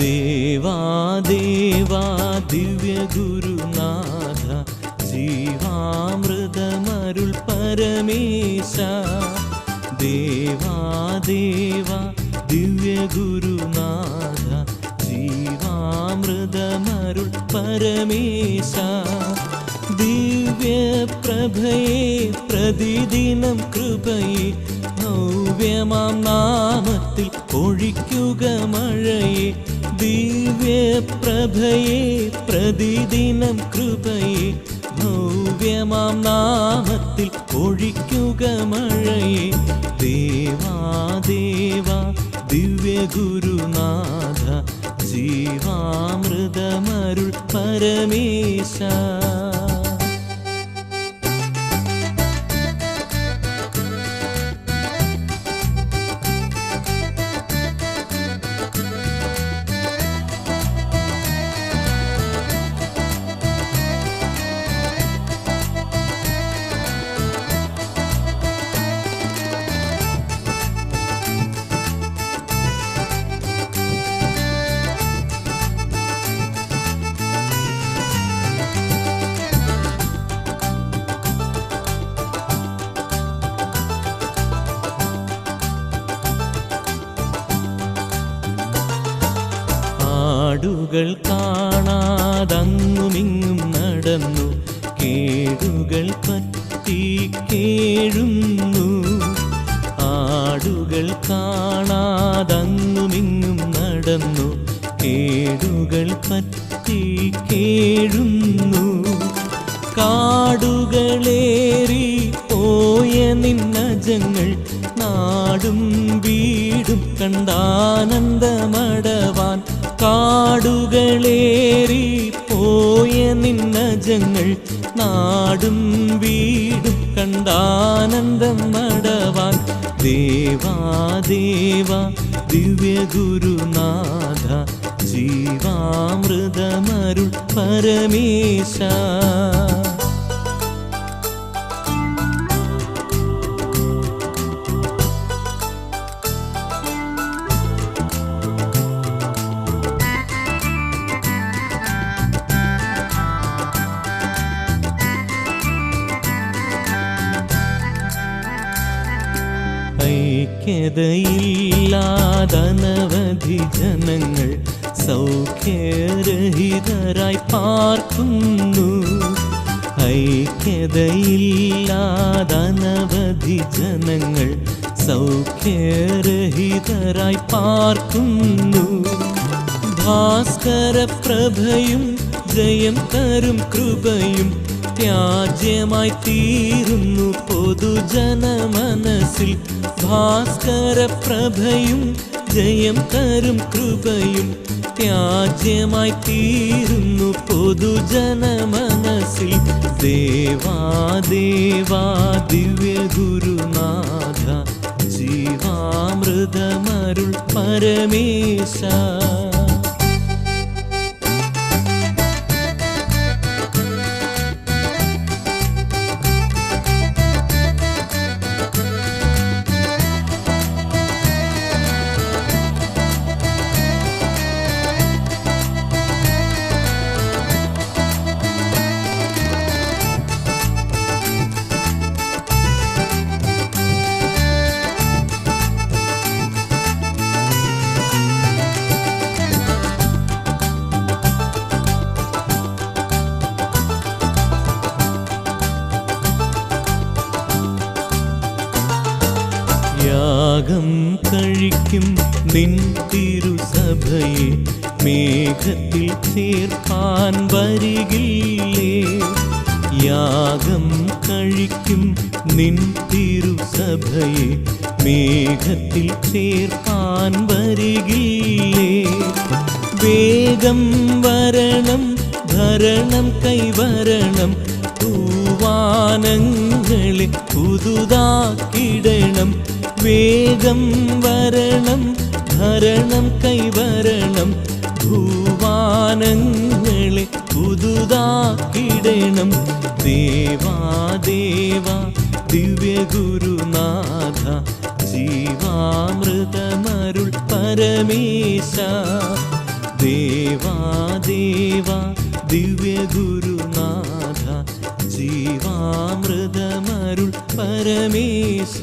ദേവാ ദേവാ ദിവ്യ ഗുരുനാഥ ജീവാമൃതമരുൾ പരമേശ. ദേവാ ദേവാ ദിവ്യ ഗുരുനാഥ ജീവാമൃതമരുൾ പരമേശ. ദിവ്യ പ്രഭയെ പ്രതിദിനം കൃപയെ ഭവ്യമാം നാമത്തിൽ ഒഴിക്കുക മഴയെ. ദിവ്യ പ്രഭയെ പ്രതിദിനം കൃപയെ ഭവ്യമാം നാമത്തിൽ ഒഴിക്കുക മഴയെ. ദേവാദേവ ദേവാ ദിവ്യ ഗുരുനാഥ ജീവാമൃതമരുൾ പരമേശ. ആടുകൾ കാണാതങ്ങുമിങ്ങും നടന്നു. കേടുകൾ പറ്റി കേഴുന്നു. ആടുകൾ കാണാതങ്ങുമിങ്ങും നടന്നു. കേടുകൾ പറ്റി കേഴുന്നു. കാടുകളേറി പോയ നിന്നജങ്ങൾ നാടും വീടും കണ്ടാനന്ദമടവാൻ കാടുകളേറി പോയ നിന്നജങ്ങൾ നാടും വീടും കണ്ടാനന്ദം മടവാൻ. ദേവാ ദേവാ ദിവ്യ ഗുരുനാഥ ജീവാമൃതമരുൾ പരമേശ. ഐക്യതയില്ലാതനവധി ജനങ്ങൾ സൗഖ്യരഹിതരായി പാർക്കുന്നു. ഐക്യതയില്ലാതനവധി ജനങ്ങൾ സൗഖ്യരഹിതരായി പാർക്കുന്നു. ഭാസ്കര പ്രഭയും ജയം തരും കൃപയും ത്യാജ്യമായി തീരുന്നു. പൊതുജന മനസ്സിൽ ഭാസ്കര പ്രഭയും ജയം തരും കൃപയും ത്യാജ്യമായി തീരുന്നു പൊതുജന മനസ്സിൽ ദേവാ ദേവാ ദിവ്യ ഗുരുനാഥ ജീവാമൃതമരുൾ പരമേശ. യാഗം കഴിക്കും നിൻ തിരുസഭയെ. മേഘത്തിൽ ചേർപ്പാൻ വരികില്ലേ? യാഗം കഴിക്കും നിൻ തിരുസഭയെ. മേഘത്തിൽ ചേർപ്പാൻ വരികില്ലേ? വേഗം വരണം ഭരണം കൈവരണം. തൂവാനങ്ങളെ പുതുതാക്കിടണം. വേഗം വരണം ഭരണം കൈവരണം ഭൂവാനങ്ങളെ പുതുതാക്കിടണം. ദേവാ ദേവാ ദിവ്യ ഗുരുനാഥ ജീവാമൃതമരുൾ പരമേശ. ദേവാ ദിവ്യ ഗുരുനാഥ ജീവാമൃതമരുൾ പരമേശ.